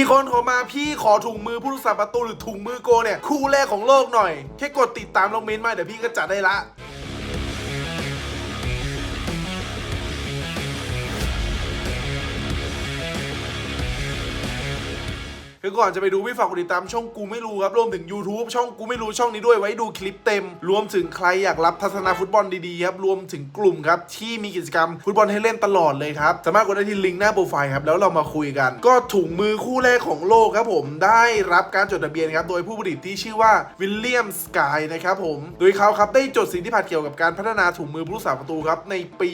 มีคนโทรมาพี่ขอถุงมือผู้รักษาประตูหรือถุงมือโกเนี่ยคู่แรกของโลกหน่อยแค่กดติดตามลงเมนต์มาเดี๋ยวพี่ก็จัดได้ละ คือก่อนจะไปดูพี่ฝากกดติดตามช่องกูไม่รู้ครับรวมถึง YouTube ช่องกูไม่รู้ช่องนี้ด้วยไว้ดูคลิปเต็ม รวมถึงใครอยากรับทัศนาฟุตบอลดีๆครับรวมถึงกลุ่มครับที่มีกิจกรรมฟุตบอลให้เล่นตลอดเลยครับสามารถกดได้ที่ลิงก์หน้าโปรไฟล์ครับแล้วเรามาคุยกัน ก็ถุงมือคู่แรกของโลกครับผมได้รับการจดทะเบียนครับโดยผู้ผลิตที่ชื่อว่าวิลเลียมสกายนะครับผมโดยเขาครับได้จดสิทธิบัตรเกี่ยวกับการพัฒนาถุงมือผู้รักษาประตูครับในปี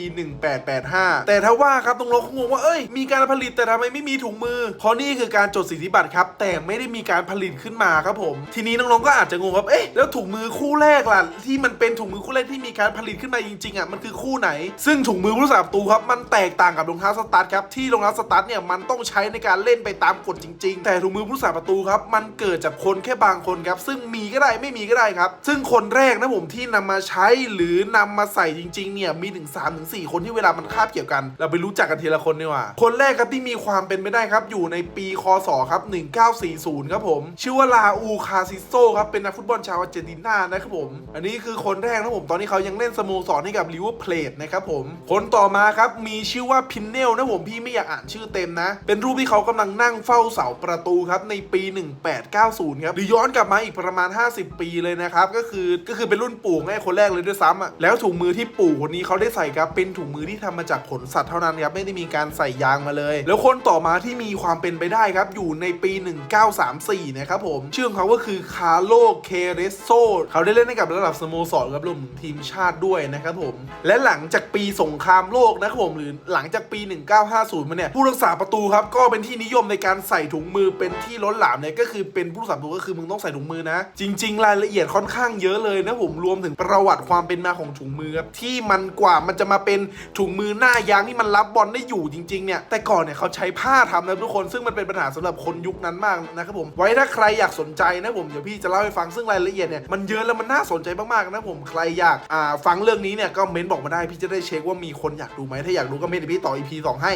1885 แต่ถ้าว่าครับตรงเราคงงงว่าเอ้ยมีการผลิตแต่ทำไมไม่มีถุงมือเพราะนี่คือการจดสิทธิบัตรครับแต่ไม่ได้มีการผลิตขึ้นมาครับผม ทีนี้น้องๆก็อาจจะงงครับเอ๊ะแล้วถุงมือคู่แรกล่ะที่มันเป็นถุงมือคู่แรกที่มีการผลิตขึ้นมาจริงๆอะมันคือคู่ไหน ซึ่งถุงมือผู้รักษาประตูครับมันแตกต่างกับรองเท้าสตั๊ดครับที่รองเท้าสตั๊ดเนี่ยมันต้องใช้ในการเล่นไปตามกฎจริง ๆ แต่ถุงมือผู้รักษาประตูครับมันเกิดจากคนแค่บางคนครับซึ่งมีก็ได้ไม่มีก็ได้ครับ ซึ่งคนแรกนะผมที่นำมาใช้หรือนำมาใส่จริงๆเนี่ยมีถึง3ถึง4คนที่เวลามันคาบเกี่ยวกัน เราไปรู้จักกันทีละคนดีกว่าคนแรกครับที่มีความเป็นไปได้ครับอยู่ในปีคศครับ1940 ครับผม ชื่อว่าลาอูคาซิโซครับ เป็นนักฟุตบอลชาวอาร์เจนตินานะครับผม อันนี้คือคนแรกนะผมตอนนี้เขายังเล่นสโมสรให้กับลิเวอร์เพลทนะครับผมคนต่อมาครับมีชื่อว่าพินเนลนะผมพี่ไม่อยากอ่านชื่อเต็มนะ เป็นรูปที่เขากำลังนั่งเฝ้าเสาประตูครับในปี 1890 ครับหรือย้อนกลับมาอีกประมาณ 50 ปีเลยนะครับก็คือก็คือเป็นรุ่นปู่ของคนแรกเลยด้วยซ้ำอะแล้วถุงมือที่ปู่คนนี้เขาได้ใส่ครับเป็นถุงมือที่ทำมาจากขนสัตว์เท่านั้นครับไม่ได้มีการใส่ยางมาเลย แล้วคนต่อมาที่มีความเป็นไปได้ครับอยู่ในปี1934 นะครับผม ชื่อของเขาก็คือคาร์โล เคเรโซเขาได้เล่นให้กับระดับสโมสรครับรวมถึงทีมชาติด้วยนะครับผม และหลังจากปีสงครามโลกนะครับผมหรือหลังจากปี 1950 มาเนี่ย ผู้รักษาประตูครับ ก็เป็นที่นิยมในการใส่ถุงมือเป็นที่ล้นหลามเนี่ยก็คือเป็นผู้รักษาประตูก็คือมึงต้องใส่ถุงมือนะ จริง ๆ รายละเอียดค่อนข้างเยอะเลยนะผมรวมถึงประวัติความเป็นมาของถุงมือครับที่มันกว่ามันจะมาเป็นถุงมือหน้ายางที่มันรับบอลได้อยู่จริงๆเนี่ยแต่ก่อนเนี่ยเขาใช้ผ้าทำนะทุกคนซึ่งมันเป็นปัญหาสำหรับคนยุคนั้นมากนะครับผม ไว้ถ้าใครอยากสนใจนะผมเดี๋ยวพี่จะเล่าให้ฟังซึ่งรายละเอียดเนี่ยมันเยอะแล้วมันน่าสนใจมากๆนะผมใครอยากอ่าฟังเรื่องนี้เนี่ยก็เม้นบอกมาได้พี่จะได้เช็คว่ามีคนอยากดูไหมถ้าอยากดูก็เม้นเดี๋ยวพี่ต่ออีพีสองให้